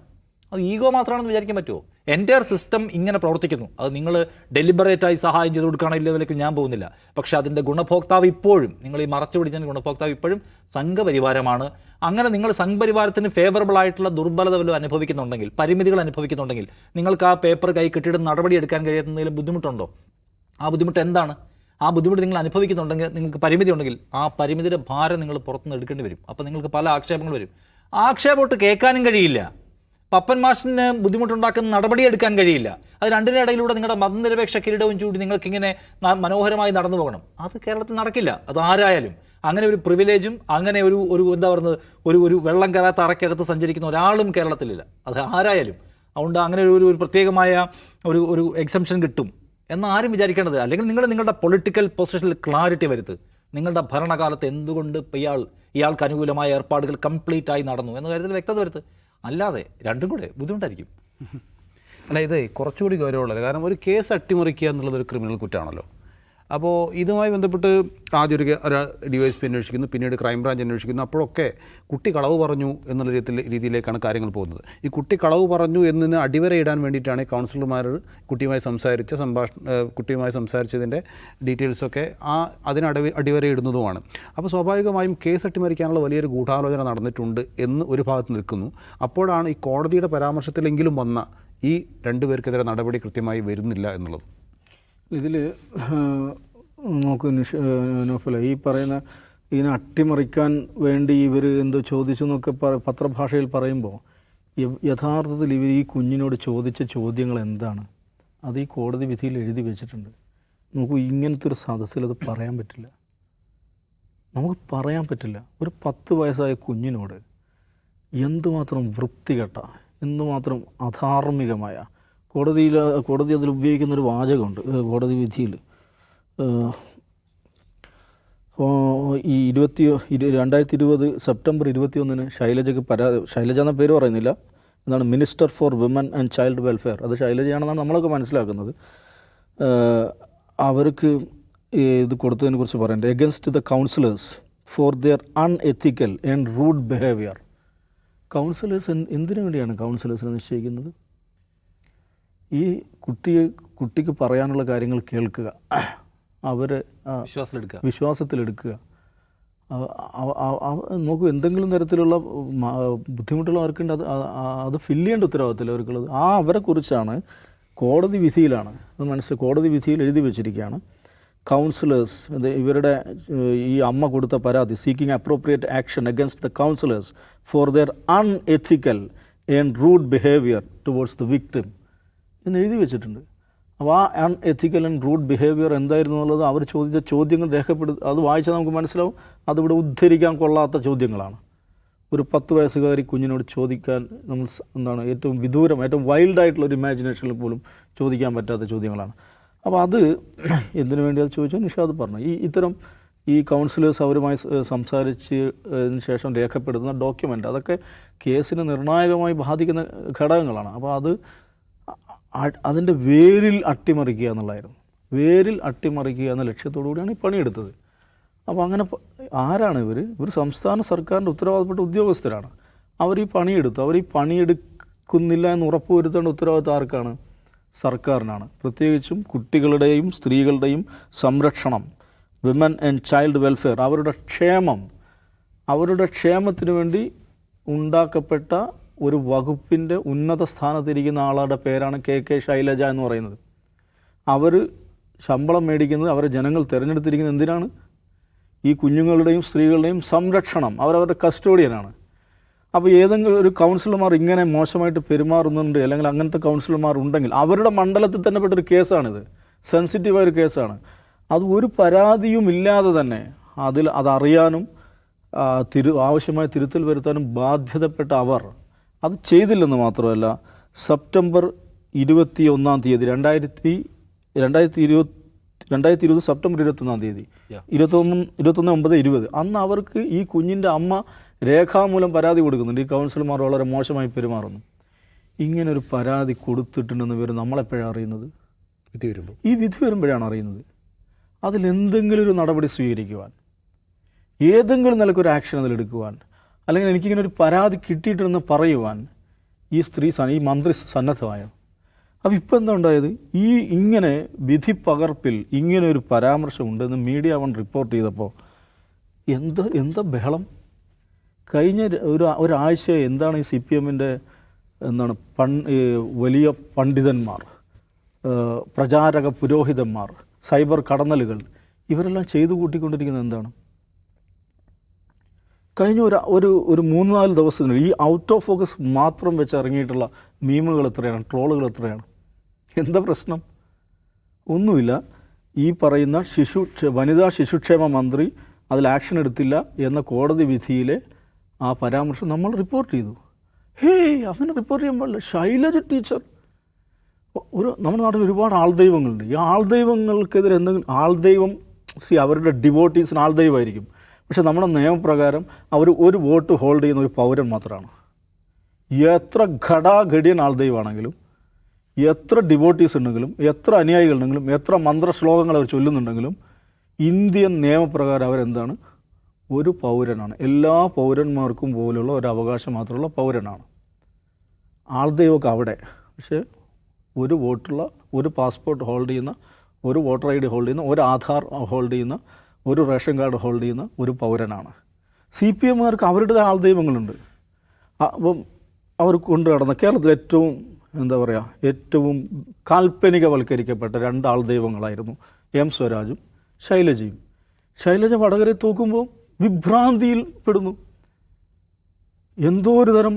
അത് ഈഗോ മാത്രമാണെന്ന് വിചാരിക്കാൻ പറ്റുമോ? എന്റെ സിസ്റ്റം ഇങ്ങനെ പ്രവർത്തിക്കുന്നു. അത് നിങ്ങൾ ഡെലിബറേറ്റായി സഹായം ചെയ്ത് കൊടുക്കുകയാണെങ്കിൽ അതിലേക്ക് ഞാൻ പോകുന്നില്ല. പക്ഷേ അതിന്റെ ഗുണഭോക്താവ് ഇപ്പോഴും നിങ്ങൾ ഈ മറച്ചു പിടിച്ചതിന് ഗുണഭോക്താവ് ഇപ്പോഴും സംഘപരിവാരമാണ്. അങ്ങനെ നിങ്ങൾ സംഘപരിവാരത്തിന് ഫേവറബിൾ ആയിട്ടുള്ള ദുർബലത വല്ലതും അനുഭവിക്കുന്നുണ്ടെങ്കിൽ പരിമിതികൾ അനുഭവിക്കുന്നുണ്ടെങ്കിൽ നിങ്ങൾക്ക് ആ പേപ്പർ കൈ കിട്ടിയിട്ട് നടപടി എടുക്കാൻ കഴിയാത്തതിലും ബുദ്ധിമുട്ടുണ്ടോ? ആ ബുദ്ധിമുട്ട് എന്താണ്? ആ ബുദ്ധിമുട്ട് നിങ്ങൾ അനുഭവിക്കുന്നുണ്ടെങ്കിൽ നിങ്ങൾക്ക് പരിമിതി ഉണ്ടെങ്കിൽ ആ പരിമിതിയുടെ ഭാരം നിങ്ങൾ പുറത്തുനിന്ന് എടുക്കേണ്ടി വരും. അപ്പോൾ നിങ്ങൾക്ക് പല ആക്ഷേപങ്ങൾ വരും. ആക്ഷേപമൊട്ട് കേൾക്കാനും കഴിയില്ല. പപ്പൻ മാഷിന് ബുദ്ധിമുട്ടുണ്ടാക്കുന്ന നടപടി എടുക്കാൻ കഴിയില്ല. അത് രണ്ടിന്റെ ഇടയിലൂടെ നിങ്ങളുടെ മതനിരപേക്ഷ കിരീടവും ചൂടി നിങ്ങൾക്കിങ്ങനെ മനോഹരമായി നടന്നു പോകണം. അത് കേരളത്തിൽ നടക്കില്ല. അത് ആരായാലും. അങ്ങനെ ഒരു പ്രിവിലേജും അങ്ങനെ ഒരു ഒരു എന്താ പറയുന്നത് ഒരു ഒരു വെള്ളം കയറാത്ത അറയ്ക്കകത്ത് സഞ്ചരിക്കുന്ന ഒരാളും കേരളത്തിലില്ല. അത് ആരായാലും. അതുകൊണ്ട് അങ്ങനെ ഒരു ഒരു പ്രത്യേകമായ ഒരു ഒരു എക്സംഷൻ കിട്ടും. എന്ന് ആരും വിചാരിക്കേണ്ടത്. അല്ലെങ്കിൽ നിങ്ങൾ നിങ്ങളുടെ പൊളിറ്റിക്കൽ പൊസിഷനിൽ ക്ലാരിറ്റി വരുത്ത്. നിങ്ങളുടെ ഭരണകാലത്ത് എന്തുകൊണ്ട് ഇയാൾ ഇയാൾക്ക് അനുകൂലമായ ഏർപ്പാടുകൾ കംപ്ലീറ്റ് ആയി നടന്നു? എന്ന കാര്യത്തിൽ വ്യക്തത വരുത്ത്. അല്ലാതെ രണ്ടും കൂടെ ബുദ്ധിമുട്ടായിരിക്കും. അല്ല ഇത് കുറച്ചുകൂടി ഗൗരവമുള്ളത്. കാരണം ഒരു കേസ് അട്ടിമറിക്കുക എന്നുള്ളത് ഒരു ക്രിമിനൽ കുറ്റമാണല്ലോ അപ്പോൾ ഇതുമായി ബന്ധപ്പെട്ട് ആദ്യം ഒരു ഡി വൈ പി അന്വേഷിക്കുന്നു പിന്നീട് ക്രൈംബ്രാഞ്ച് അന്വേഷിക്കുന്നു. അപ്പോഴൊക്കെ കുട്ടി കളവ് പറഞ്ഞു എന്നുള്ള രീതിയിൽ രീതിയിലേക്കാണ് കാര്യങ്ങൾ പോകുന്നത്. ഈ കുട്ടി കളവ് പറഞ്ഞു എന്നതിന് അടിവരയിടാൻ വേണ്ടിയിട്ടാണ് കൗൺസിലർമാർ കുട്ടിയുമായി സംസാരിച്ച സംഭാഷണ കുട്ടിയുമായി സംസാരിച്ചതിന്റെ ഡീറ്റെയിൽസൊക്കെ ആ അതിന് അടവി അടിവരയിടുന്നതുമാണ്. അപ്പോൾ സ്വാഭാവികമായും കേസ് അട്ടിമറിക്കാനുള്ള വലിയൊരു ഗൂഢാലോചന നടന്നിട്ടുണ്ട് എന്ന് ഒരു ഭാഗത്ത് നിൽക്കുന്നു. അപ്പോഴാണ് ഈ കോടതിയുടെ പരാമർശത്തിലെങ്കിലും വന്ന ഈ രണ്ടുപേർക്കെതിരെ നടപടി കൃത്യമായി വരുന്നില്ല എന്നുള്ളത്. ഇതിൽ നോക്കൂ നിഷ നോഫല ഈ പറയുന്ന ഇതിനെ അട്ടിമറിക്കാൻ വേണ്ടി ഇവർ എന്തോ ചോദിച്ചു എന്നൊക്കെ പത്രഭാഷയിൽ പറയുമ്പോൾ യഥാർത്ഥത്തിൽ ഇവർ ഈ കുഞ്ഞിനോട് ചോദിച്ച ചോദ്യങ്ങൾ എന്താണ്? അത് ഈ കോടതി വിധിയിൽ എഴുതി വെച്ചിട്ടുണ്ട്. നമുക്ക് ഇങ്ങനത്തെ ഒരു സദസ്സിൽ അത് പറയാൻ പറ്റില്ല. നമുക്ക് പറയാൻ പറ്റില്ല. ഒരു പത്ത് വയസ്സായ കുഞ്ഞിനോട് എന്തുമാത്രം വൃത്തികെട്ട എന്തുമാത്രം അധാർമികമായ കോടതിയിൽ കോടതി അതിൽ ഉപയോഗിക്കുന്ന ഒരു വാചകമുണ്ട് കോടതി വിധിയിൽ. ഈ ഇരുപത്തി ഇരു രണ്ടായിരത്തി ഇരുപത് സെപ്റ്റംബർ ഇരുപത്തിയൊന്നിന് ശൈലജയ്ക്ക് പരാ ശൈലജ എന്ന പേര് പറയുന്നില്ല. എന്നാണ് minister for women and child welfare. അത് ശൈലജയാണെന്നാണ് നമ്മളൊക്കെ മനസ്സിലാക്കുന്നത്. അവർക്ക് ഇത് കൊടുത്തതിനെ കുറിച്ച് പറയണ്ടേ. Against the counsellors for their unethical and rude behaviour counsellors എന്തിനു വേണ്ടിയാണ് കൗൺസിലേഴ്സിനെ നിശ്ചയിക്കുന്നത്? ഈ കുട്ടിയെ കുട്ടിക്ക് പറയാനുള്ള കാര്യങ്ങൾ കേൾക്കുക. അവരെ വിശ്വാസത്തിലെടുക്കുക. വിശ്വാസത്തിലെടുക്കുക. നോക്കൂ എന്തെങ്കിലും തരത്തിലുള്ള ബുദ്ധിമുട്ടുള്ള അവർക്കുണ്ട് അത് അത് ഫില്ല് ചെയ്യേണ്ട ഉത്തരവാദിത്തമില്ല അവർക്കുള്ളത്? ആ അവരെ കുറിച്ചാണ് കോടതി വിധിയിലാണ്. അത് മനസ്സിൽ കോടതി വിധിയിൽ എഴുതി വെച്ചിരിക്കുകയാണ്. കൗൺസിലേഴ്സ് ഇത് ഇവരുടെ ഈ അമ്മ കൊടുത്ത പരാതി seeking appropriate action against the counsellors for their unethical and rude behaviour towards the victim എന്ന് എഴുതി വെച്ചിട്ടുണ്ട്. അപ്പോൾ ആ unethical and rude behaviour എന്തായിരുന്നു എന്നുള്ളത് അവർ ചോദിച്ച ചോദ്യങ്ങൾ രേഖപ്പെടുത്തി അത് വായിച്ചാൽ നമുക്ക് മനസ്സിലാവും. അതിവിടെ ഉദ്ധരിക്കാൻ കൊള്ളാത്ത ചോദ്യങ്ങളാണ്. ഒരു പത്ത് വയസ്സുകാരി കുഞ്ഞിനോട് ചോദിക്കാൻ നമ്മൾ എന്താണ് ഏറ്റവും വിദൂരം ഏറ്റവും വൈൽഡായിട്ടുള്ള ഒരു ഇമാജിനേഷനിൽ പോലും ചോദിക്കാൻ പറ്റാത്ത ചോദ്യങ്ങളാണ്. അപ്പോൾ അത് എന്തിനു വേണ്ടി അത് ചോദിച്ചാൽ നിഷാദ് പറഞ്ഞു. ഈ ഇത്തരം ഈ കൗൺസിലേഴ്സ് അവരുമായി സംസാരിച്ചതിന് സംസാരിച്ച് ശേഷം രേഖപ്പെടുത്തുന്ന ഡോക്യുമെന്റ് അതൊക്കെ കേസിന് നിർണായകമായി ബാധിക്കുന്ന ഘടകങ്ങളാണ്. അപ്പോൾ അത് അതിന്റെ വേരിൽ അട്ടിമറിക്കുക എന്നുള്ളതായിരുന്നു. വേരിൽ അട്ടിമറിക്കുക എന്ന ലക്ഷ്യത്തോടു കൂടിയാണ് ഈ പണിയെടുത്തത്. അപ്പോൾ അങ്ങനെ ആരാണ് ഇവർ ഇവർ സംസ്ഥാന സർക്കാരിന്റെ ഉത്തരവാദപ്പെട്ട ഉദ്യോഗസ്ഥരാണ്. അവർ ഈ പണിയെടുത്തു. അവർ ഈ പണിയെടുക്കുന്നില്ല എന്ന് ഉറപ്പുവരുത്തേണ്ട ഉത്തരവാദിത്തം ആർക്കാണ്? സർക്കാരിനാണ്. പ്രത്യേകിച്ചും കുട്ടികളുടെയും സ്ത്രീകളുടെയും സംരക്ഷണം വിമൻ ആൻഡ് ചൈൽഡ് വെൽഫെയർ അവരുടെ ക്ഷേമം. അവരുടെ ക്ഷേമത്തിന് വേണ്ടി ഉണ്ടാക്കപ്പെട്ട ഒരു വകുപ്പിന്റെ ഉന്നത സ്ഥാനത്തിരിക്കുന്ന ആളുടെ പേരാണ് കെ കെ ശൈലജ എന്ന് പറയുന്നത്. അവർ ശമ്പളം മേടിക്കുന്നത് അവരെ ജനങ്ങൾ തിരഞ്ഞെടുത്തിരിക്കുന്നത് എന്തിനാണ്? ഈ കുഞ്ഞുങ്ങളുടെയും സ്ത്രീകളുടെയും സംരക്ഷണം. അവരവരുടെ കസ്റ്റോഡിയനാണ് അപ്പോൾ ഏതെങ്കിലും ഒരു കൗൺസിലർമാർ ഇങ്ങനെ മോശമായിട്ട് പെരുമാറുന്നുണ്ട് അല്ലെങ്കിൽ അങ്ങനത്തെ കൗൺസിലർമാർ ഉണ്ടെങ്കിൽ അവരുടെ മണ്ഡലത്തിൽ തന്നെ പെട്ടൊരു കേസാണിത്. സെൻസിറ്റീവായ ഒരു കേസാണ്. അത് ഒരു പരാതിയും ഇല്ലാതെ തന്നെ അതിൽ അതറിയാനും തിരു ആവശ്യമായ തിരുത്തൽ വരുത്താനും ബാധ്യതപ്പെട്ട അവർ അത് ചെയ്തില്ലെന്ന് മാത്രമല്ല സെപ്റ്റംബർ ഇരുപത്തി ഒന്നാം തീയതി രണ്ടായിരത്തി രണ്ടായിരത്തി ഇരുപത്തി രണ്ടായിരത്തി ഇരുപത് സെപ്റ്റംബർ ഇരുപത്തൊന്നാം തീയതി. ഇരുപത്തൊന്ന് ഇരുപത്തൊന്ന് ഒമ്പത് ഇരുപത് അന്ന് അവർക്ക് ഈ കുഞ്ഞിന്റെ അമ്മ രേഖാമൂലം പരാതി കൊടുക്കുന്നുണ്ട്. ഈ കൗൺസിലർമാർ വളരെ മോശമായി പെരുമാറുന്നു. ഇങ്ങനെ ഒരു പരാതി കൊടുത്തിട്ടുണ്ടെന്ന് പേര് നമ്മളെപ്പോഴാണ് അറിയുന്നത്? വിധി വരുമ്പോൾ ഈ വിധി വരുമ്പോഴാണ് അറിയുന്നത്. അതിലെന്തെങ്കിലും ഒരു നടപടി സ്വീകരിക്കുവാൻ ഏതെങ്കിലും നിലക്കൊരു ആക്ഷൻ അതിലെടുക്കുവാൻ അല്ലെങ്കിൽ എനിക്കിങ്ങനെ ഒരു പരാതി കിട്ടിയിട്ടുണ്ടെന്ന് പറയുവാൻ ഈ സ്ത്രീ ഈ മന്ത്രി സന്നദ്ധമായോ? അപ്പോൾ ഇപ്പം എന്താ ഉണ്ടായത് ഈ ഇങ്ങനെ വിധി പകർപ്പിൽ ഇങ്ങനെ ഒരു പരാമർശം ഉണ്ടെന്ന് മീഡിയ വൺ റിപ്പോർട്ട് ചെയ്തപ്പോൾ എന്താ എന്താ ബഹളം? കഴിഞ്ഞ ഒരു ഒരാഴ്ച എന്താണ് ഈ സി പി എമ്മിന്റെ എന്താണ് പൺ വലിയ പണ്ഡിതന്മാർ പ്രചാരക പുരോഹിതന്മാർ സൈബർ കടന്നലുകൾ ഇവരെല്ലാം ചെയ്തു കൂട്ടിക്കൊണ്ടിരിക്കുന്നത് എന്താണ്? കഴിഞ്ഞ ഒരു ഒരു ഒരു മൂന്ന് നാല് ദിവസത്തിന് ഈ ഔട്ട് ഓഫ് ഫോക്കസ് മാത്രം വെച്ച് ഇറങ്ങിയിട്ടുള്ള മീമുകൾ എത്രയാണ്? ട്രോളുകൾ എത്രയാണ്? എന്താ പ്രശ്നം? ഒന്നുമില്ല. ഈ പറയുന്ന ശിശു വനിതാ ശിശുക്ഷേമ മന്ത്രി അതിൽ ആക്ഷൻ എടുത്തില്ല എന്ന കോടതി വിധിയിലെ ആ പരാമർശം നമ്മൾ റിപ്പോർട്ട് ചെയ്തു. ഹേയ് അങ്ങനെ റിപ്പോർട്ട് ചെയ്യാൻ പാടില്ല. ശൈലജ ടീച്ചർ. ഒരു നമ്മുടെ നാട്ടിൽ ഒരുപാട് ആൾദൈവങ്ങളുണ്ട്. ഈ ആൾദൈവങ്ങൾക്കെതിരെ എന്തെങ്കിലും ആൾദൈവം സി അവരുടെ ഡിവോട്ടീസിന് ആൾദൈവമായിരിക്കും. പക്ഷെ നമ്മുടെ നിയമപ്രകാരം അവർ ഒരു വോട്ട് ഹോൾഡ് ചെയ്യുന്ന ഒരു പൗരൻ മാത്രമാണ്. എത്ര ഘടാഘടിയൻ ആൾദൈവമാണെങ്കിലും എത്ര ഡിവോട്ടീസ് ഉണ്ടെങ്കിലും എത്ര അനുയായികളുണ്ടെങ്കിലും എത്ര മന്ത്രശ്ലോകങ്ങൾ അവർ ചൊല്ലുന്നുണ്ടെങ്കിലും ഇന്ത്യൻ നിയമപ്രകാരം അവരെന്താണ്? ഒരു പൗരനാണ്. എല്ലാ പൗരന്മാർക്കും പോലുള്ള ഒരു അവകാശം മാത്രമുള്ള പൗരനാണ്. ആൾദൈവമൊക്കെ അവിടെ. പക്ഷേ ഒരു വോട്ടുള്ള ഒരു പാസ്പോർട്ട് ഹോൾഡ് ചെയ്യുന്ന ഒരു വോട്ടർ ഐ ഡി ഹോൾഡ് ചെയ്യുന്ന ഒരു ആധാർ ഹോൾഡ് ചെയ്യുന്ന ഒരു റേഷൻ കാർഡ് ഹോൾഡ് ചെയ്യുന്ന ഒരു പൗരനാണ്. സി പി എമ്മുകാർക്ക് അവരുടെ ആൾദൈവങ്ങളുണ്ട്. ദൈവങ്ങളുണ്ട് അപ്പം അവർ കൊണ്ടു നടന്ന കേരളത്തിൽ ഏറ്റവും എന്താ പറയുക ഏറ്റവും കാൽപ്പനികവൽക്കരിക്കപ്പെട്ട രണ്ട് ആൾദൈവങ്ങളായിരുന്നു എം സ്വരാജും ശൈലജയും. ശൈലജ വടകരെ തൂക്കുമ്പോൾ വിഭ്രാന്തിയിൽ പെടുന്നു. എന്തോ ഒരു തരം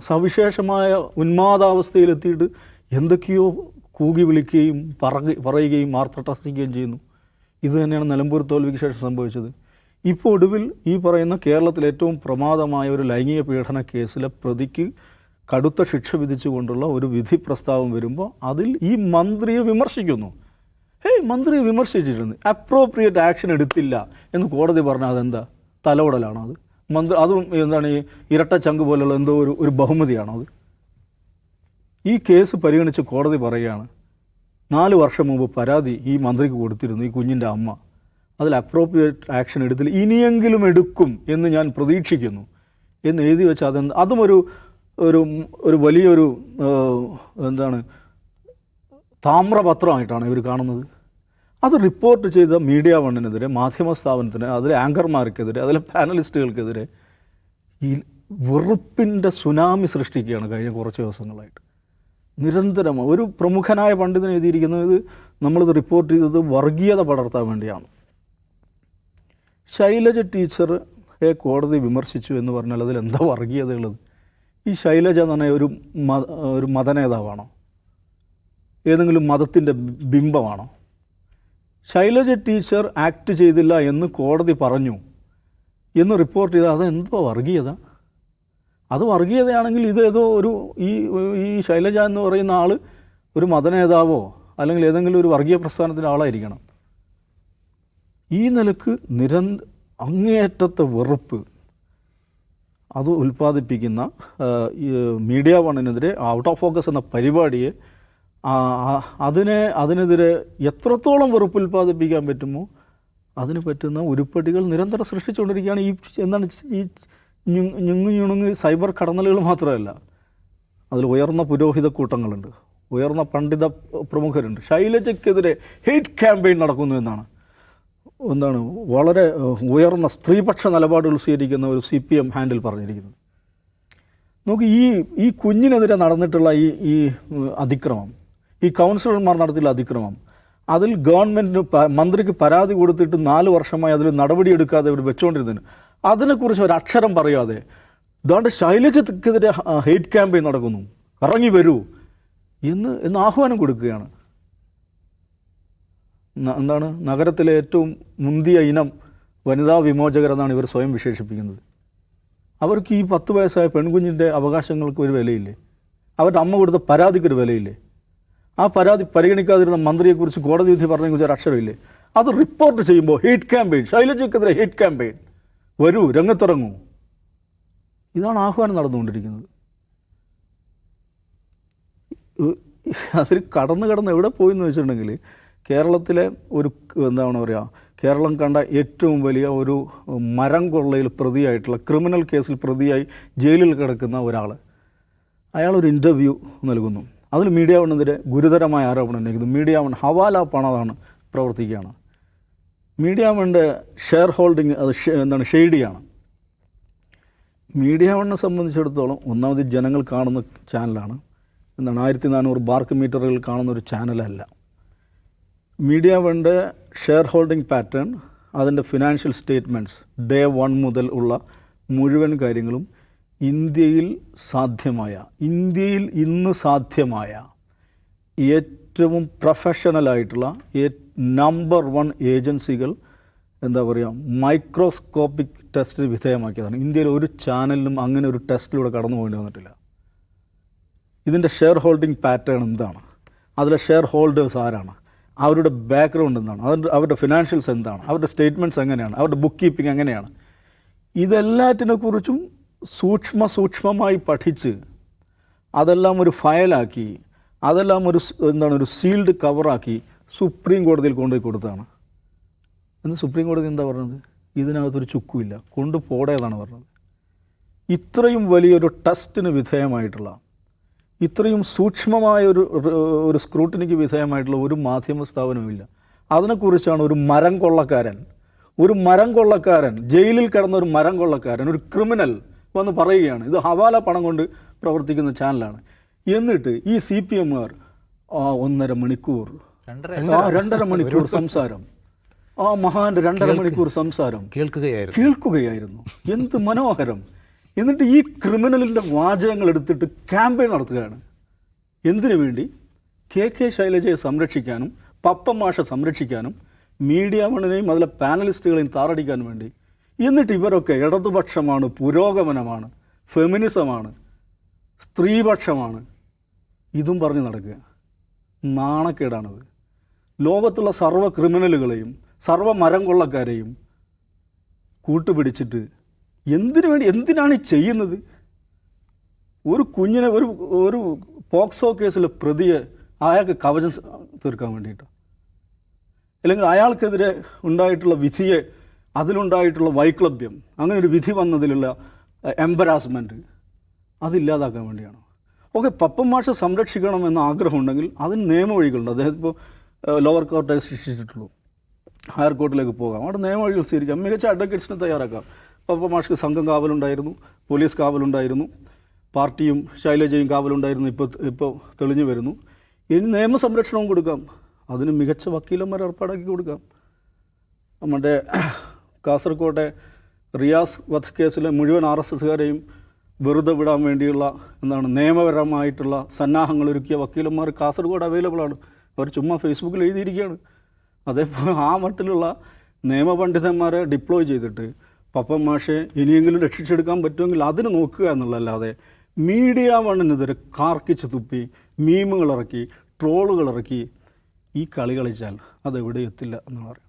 സവിശേഷമായ ഉന്മാദാവസ്ഥയിലെത്തിയിട്ട് എന്തൊക്കെയോ കൂകി വിളിക്കുകയും പറയുകയും മാർത്തട്ടസിക്കുകയും ചെയ്യുന്നു. ഇത് തന്നെയാണ് നിലമ്പൂർ തോൽവിക്ക് ശേഷം സംഭവിച്ചത്. ഇപ്പോൾ ഒടുവിൽ ഈ പറയുന്ന കേരളത്തിലെ ഏറ്റവും പ്രമാദമായ ഒരു ലൈംഗിക പീഡന കേസിലെ പ്രതിക്ക് കടുത്ത ശിക്ഷ വിധിച്ചുകൊണ്ടുള്ള ഒരു വിധി പ്രസ്താവം വരുമ്പോൾ അതിൽ ഈ മന്ത്രിയെ വിമർശിക്കുന്നു. ഹേയ് മന്ത്രിയെ വിമർശിച്ചിട്ടുണ്ട്. അപ്രോപ്രിയേറ്റ് ആക്ഷൻ എടുത്തില്ല എന്ന് കോടതി പറഞ്ഞാൽ അതെന്താ? തലോടലാണോ അത്? മന്ത്രി അതും എന്താണ് ഈ ഇരട്ട ചങ്ക് പോലുള്ള എന്തോ ഒരു ഒരു ബഹുമതിയാണോ അത്? ഈ കേസ് പരിഗണിച്ച് കോടതി പറയുകയാണ് നാല് വർഷം മുമ്പ് പരാതി ഈ മന്ത്രിക്ക് കൊടുത്തിരുന്നു ഈ കുഞ്ഞിന്റെ അമ്മ. അതിൽ അപ്രോപ്രിയേറ്റ് ആക്ഷൻ എടുത്തില്ല. ഇനിയെങ്കിലും എടുക്കും എന്ന് ഞാൻ പ്രതീക്ഷിക്കുന്നു. എന്ന് എഴുതി വെച്ച് അതെന്ത് അതും ഒരു ഒരു ഒരു വലിയൊരു എന്താണ് താമ്രപത്രമായിട്ടാണ് ഇവർ കാണുന്നത്. അത് റിപ്പോർട്ട് ചെയ്ത മീഡിയ വണ്ണിനെതിരെ മാധ്യമ സ്ഥാപനത്തിന് അതിലെ ആങ്കർമാർക്കെതിരെ അതിലെ പാനലിസ്റ്റുകൾക്കെതിരെ ഈ വെറുപ്പിന്റെ സുനാമി സൃഷ്ടിക്കുകയാണ് കഴിഞ്ഞ കുറച്ച് ദിവസങ്ങളായിട്ട്. നിരന്തരം ഒരു പ്രമുഖനായ പണ്ഡിതൻ എഴുതിയിരിക്കുന്നത് നമ്മളിത് റിപ്പോർട്ട് ചെയ്തത് വർഗീയത പടർത്താൻ വേണ്ടിയാണ്. ശൈലജ ടീച്ചർ ഏ കോടതി വിമർശിച്ചു എന്ന് പറഞ്ഞാൽ അതിൽ എന്താ വർഗീയതയുള്ളത്? ഈ ശൈലജ എന്ന് പറഞ്ഞാൽ ഒരു മത ഒരു മതനേതാവാണോ? ഏതെങ്കിലും മതത്തിന്റെ ബിംബമാണോ? ശൈലജ ടീച്ചർ ആക്ട് ചെയ്തില്ല എന്ന് കോടതി പറഞ്ഞു എന്ന് റിപ്പോർട്ട് ചെയ്താൽ അതെന്തോ വർഗീയത? അത് വർഗീയതയാണെങ്കിൽ ഇത് ഏതോ ഒരു ഈ ഈ ശൈലജ എന്ന് പറയുന്ന ആൾ ഒരു മതനേതാവോ അല്ലെങ്കിൽ ഏതെങ്കിലും ഒരു വർഗീയ പ്രസ്ഥാനത്തിന്റെ ആളായിരിക്കണം. ഈ നിലയ്ക്ക് നിരന്ത അങ്ങേയറ്റത്തെ വെറുപ്പ് അത് ഉൽപ്പാദിപ്പിക്കുന്ന മീഡിയ വണ്ണിനെതിരെ ഔട്ട് ഓഫ് ഫോക്കസ് എന്ന പരിപാടിയെ അതിനെ അതിനെതിരെ എത്രത്തോളം വെറുപ്പ് ഉൽപ്പാദിപ്പിക്കാൻ പറ്റുമോ അതിന് പറ്റുന്ന ഉരുപ്പടികൾ നിരന്തരം സൃഷ്ടിച്ചുകൊണ്ടിരിക്കുകയാണ് ഈ എന്താണ് ഈ ഞുങ്ങു ഞുണുങ്ങ് സൈബർ കടന്നലുകൾ മാത്രമല്ല അതിൽ ഉയർന്ന പുരോഹിത കൂട്ടങ്ങളുണ്ട്. ഉയർന്ന പണ്ഡിത പ്രമുഖരുണ്ട്. ശൈലജയ്ക്കെതിരെ ഹെയ്റ്റ് ക്യാമ്പയിൻ നടക്കുന്നു എന്നാണ്. എന്താണ് വളരെ ഉയർന്ന സ്ത്രീപക്ഷ നിലപാടുകൾ സ്വീകരിക്കുന്ന ഒരു സി പി എം ഹാൻഡിൽ പറഞ്ഞിരിക്കുന്നത്. നോക്ക് ഈ ഈ കുഞ്ഞിനെതിരെ നടന്നിട്ടുള്ള ഈ ഈ അതിക്രമം ഈ കൗൺസിലർമാർ നടത്തിയുള്ള അതിക്രമം അതിൽ ഗവൺമെന്റിന് മന്ത്രിക്ക് പരാതി കൊടുത്തിട്ട് നാല് വർഷമായി അതിൽ നടപടിയെടുക്കാതെ ഇവർ വെച്ചുകൊണ്ടിരുന്നതിന് അതിനെക്കുറിച്ച് ഒരു അക്ഷരം പറയാതെ ഇതാണ്ട് ശൈലജക്കെതിരെ ഹെയ്റ്റ് ക്യാമ്പയിൻ നടക്കുന്നു. ഇറങ്ങി വരൂ എന്ന് എന്ന് ആഹ്വാനം കൊടുക്കുകയാണ്. എന്താണ്? നഗരത്തിലെ ഏറ്റവും മുന്തിയ ഇനം വനിതാ വിമോചകരെന്നാണ് ഇവർ സ്വയം വിശേഷിപ്പിക്കുന്നത്. അവർക്ക് ഈ പത്ത് വയസ്സായ പെൺകുഞ്ഞിന്റെ അവകാശങ്ങൾക്ക് ഒരു വിലയില്ലേ? അവരുടെ അമ്മ കൊടുത്ത പരാതിക്കൊരു വിലയില്ലേ? ആ പരാതി പരിഗണിക്കാതിരുന്ന മന്ത്രിയെക്കുറിച്ച് കോടതി വിധി പറഞ്ഞതിനെക്കുറിച്ച് ഒരു അക്ഷരമില്ലേ? അത് റിപ്പോർട്ട് ചെയ്യുമ്പോൾ ഹെയ്റ്റ് ക്യാമ്പയിൻ ശൈലജക്കെതിരെ ഹെയ്റ്റ് ക്യാമ്പയിൻ. വരൂ രംഗത്തിറങ്ങൂ. ഇതാണ് ആഹ്വാനം നടന്നുകൊണ്ടിരിക്കുന്നത്. അതിൽ കടന്നു കടന്ന് എവിടെ പോയി എന്ന് വെച്ചിട്ടുണ്ടെങ്കിൽ കേരളത്തിലെ ഒരു എന്താണ് പറയുക കേരളം കണ്ട ഏറ്റവും വലിയ ഒരു മരം കൊള്ളയിൽ പ്രതിയായിട്ടുള്ള ക്രിമിനൽ കേസിൽ പ്രതിയായി ജയിലിൽ കിടക്കുന്ന ഒരാൾ അയാളൊരു ഇന്റർവ്യൂ നൽകുന്നു. അതിൽ മീഡിയ വണ്ണെതിരെ ഗുരുതരമായ ആരോപണം ഉന്നയിക്കുന്നു. മീഡിയ വൺ ഹവാല പണതാണ് പ്രവർത്തിക്കുകയാണ്. മീഡിയ വണ്ണിന്റെ ഷെയർ ഹോൾഡിംഗ് അത് എന്താണ് ഷെയ്ഡിയാണ്. മീഡിയ വണ്ണിനെ സംബന്ധിച്ചിടത്തോളം ഒന്നാമത് ജനങ്ങൾ കാണുന്ന ചാനലാണ്. എന്താണ് ആയിരത്തി നാനൂറ് ബാർക്ക് മീറ്ററുകൾ കാണുന്ന ഒരു ചാനലല്ല. മീഡിയ വണ്ണിന്റെ ഷെയർ ഹോൾഡിംഗ് പാറ്റേൺ അതിന്റെ ഫിനാൻഷ്യൽ സ്റ്റേറ്റ്മെന്റ്സ് ഡേ വൺ മുതൽ ഉള്ള മുഴുവൻ കാര്യങ്ങളും ഇന്ത്യയിൽ സാധ്യമായ ഇന്ത്യയിൽ ഇന്ന് സാധ്യമായ ഏറ്റവും പ്രൊഫഷണലായിട്ടുള്ള നമ്പർ വൺ ഏജൻസികൾ എന്താ പറയുക മൈക്രോസ്കോപ്പിക് ടെസ്റ്റിന് വിധേയമാക്കിയതാണ്. ഇന്ത്യയിൽ ഒരു ചാനലിനും അങ്ങനെ ഒരു ടെസ്റ്റിലൂടെ കടന്നു പോകേണ്ടി വന്നിട്ടില്ല. ഇതിന്റെ ഷെയർ ഹോൾഡിംഗ് പാറ്റേൺ എന്താണ്? അതിലെ ഷെയർ ഹോൾഡേഴ്സ് ആരാണ്? അവരുടെ ബാക്ക്ഗ്രൗണ്ട് എന്താണ്? അവരുടെ അവരുടെ ഫിനാൻഷ്യൽസ് എന്താണ്? അവരുടെ സ്റ്റേറ്റ്മെന്റ്സ് എങ്ങനെയാണ്? അവരുടെ ബുക്ക് കീപ്പിംഗ് എങ്ങനെയാണ്? ഇതെല്ലാറ്റിനെക്കുറിച്ചും സൂക്ഷ്മ സൂക്ഷ്മമായി പഠിച്ച് അതെല്ലാം ഒരു ഫയലാക്കി അതെല്ലാം ഒരു എന്താണ് ഒരു സീൽഡ് കവറാക്കി സുപ്രീം കോടതിയിൽ കൊണ്ടുപോയി കൊടുത്തതാണ്. എന്ന് സുപ്രീം കോടതി എന്താ പറഞ്ഞത്? ഇതിനകത്തൊരു ചുക്കുമില്ല. കൊണ്ടുപോടേതാണ് പറഞ്ഞത്. ഇത്രയും വലിയൊരു ടെസ്റ്റിന് വിധേയമായിട്ടുള്ള ഇത്രയും സൂക്ഷ്മമായ ഒരു ഒരു സ്ക്രൂട്ടിനിക്ക് വിധേയമായിട്ടുള്ള ഒരു മാധ്യമ സ്ഥാപനമില്ല അതിനെക്കുറിച്ചാണ് ഒരു മരം കൊള്ളക്കാരൻ ഒരു മരം കൊള്ളക്കാരൻ ജയിലിൽ കിടന്ന ഒരു മരം കൊള്ളക്കാരൻ ഒരു ക്രിമിനൽ വന്ന് പറയുകയാണ്. ഇത് ഹവാല പണം കൊണ്ട് പ്രവർത്തിക്കുന്ന ചാനലാണ്. എന്നിട്ട് ഈ സി പി എമ്മുകാർ ഒന്നര മണിക്കൂർ രണ്ടര മണിക്കൂർ. സംസാരം. ആ മഹാന്റെ രണ്ടര മണിക്കൂർ സംസാരം. കേൾക്കുകയായിരുന്നു. കേൾക്കുകയായിരുന്നു. എന്ത് മനോഹരം. എന്നിട്ട് ഈ ക്രിമിനലിന്റെ വാചകങ്ങൾ എടുത്തിട്ട് ക്യാമ്പയിൻ നടത്തുകയാണ്. എന്തിനു വേണ്ടി? കെ കെ ശൈലജയെ സംരക്ഷിക്കാനും പപ്പ മാഷ സംരക്ഷിക്കാനും മീഡിയ മണ്ണിനെയും അതിലെ പാനലിസ്റ്റുകളെയും താറടിക്കാൻ വേണ്ടി. എന്നിട്ട് ഇവരൊക്കെ ഇടതുപക്ഷമാണ് പുരോഗമനമാണ് ഫെമിനിസമാണ് സ്ത്രീപക്ഷമാണ്. ഇതും പറഞ്ഞ് നടക്കുക. നാണക്കേടാണത്. ലോകത്തുള്ള സർവ ക്രിമിനലുകളെയും സർവ മരം കൊള്ളക്കാരെയും കൂട്ടുപിടിച്ചിട്ട് എന്തിനു വേണ്ടി എന്തിനാണ് ഈ ചെയ്യുന്നത്? ഒരു കുഞ്ഞിനെ ഒരു ഒരു പോക്സോ കേസിലെ പ്രതിയെ അയാൾക്ക് കവചം തീർക്കാൻ വേണ്ടിയിട്ടാണ് അല്ലെങ്കിൽ അയാൾക്കെതിരെ ഉണ്ടായിട്ടുള്ള വിധിയെ അതിലുണ്ടായിട്ടുള്ള വൈക്ലഭ്യം അങ്ങനെ ഒരു വിധി വന്നതിലുള്ള എംബരാസ്മെന്റ് അതില്ലാതാക്കാൻ വേണ്ടിയാണ്. ഓക്കെ പപ്പൻ മാഷ സംരക്ഷിക്കണം എന്ന ആഗ്രഹമുണ്ടെങ്കിൽ അതിന് നിയമവഴികളുണ്ട്. അദ്ദേഹം ഇപ്പോൾ ലോവർ കോർട്ടായി ശിക്ഷിച്ചിട്ടുള്ളൂ ഹയർ കോർട്ടിലേക്ക് പോകാം. അവിടെ നിയമവഴികൾ സ്വീകരിക്കാം മികച്ച അഡ്വക്കേറ്റ്സിനെ തയ്യാറാക്കാം. പപ്പ മാഷ്ക്ക് സംഘം കാവലുണ്ടായിരുന്നു. പോലീസ് കാവലുണ്ടായിരുന്നു. പാർട്ടിയും ശൈലജയും കാവലുണ്ടായിരുന്നു. ഇപ്പോൾ ഇപ്പോൾ തെളിഞ്ഞു വരുന്നു. ഇനി നിയമ നിയമസംരക്ഷണവും കൊടുക്കാം. അതിന് മികച്ച വക്കീലന്മാർ ഏർപ്പാടാക്കി കൊടുക്കാം. നമ്മുടെ കാസർകോട്ടെ റിയാസ് വധക്കേസിലെ മുഴുവൻ ആർ എസ് എസുകാരെയും വെറുതെ വിടാൻ വേണ്ടിയുള്ള എന്താണ് നിയമപരമായിട്ടുള്ള സന്നാഹങ്ങൾ ഒരുക്കിയ വക്കീലന്മാർ കാസർഗോഡ് അവൈലബിൾ ആണ്. അവർ ചുമ്മാ ഫേസ്ബുക്കിൽ എഴുതിയിരിക്കുകയാണ്. അതേപോലെ ആ മട്ടിലുള്ള നിയമപണ്ഡിതന്മാരെ ഡിപ്ലോയ് ചെയ്തിട്ട് പപ്പൻ മാഷെ ഇനിയെങ്കിലും രക്ഷിച്ചെടുക്കാൻ പറ്റുമെങ്കിൽ അതിന് നോക്കുക എന്നുള്ളതല്ലാതെ മീഡിയ വണ്ണിനെതിരെ കാർക്കിച്ച് തുപ്പി മീമുകൾ ഇറക്കി ട്രോളുകൾ ഇറക്കി ഈ കളി കളിച്ചാൽ അതെവിടെ എത്തില്ല എന്ന് പറയാം.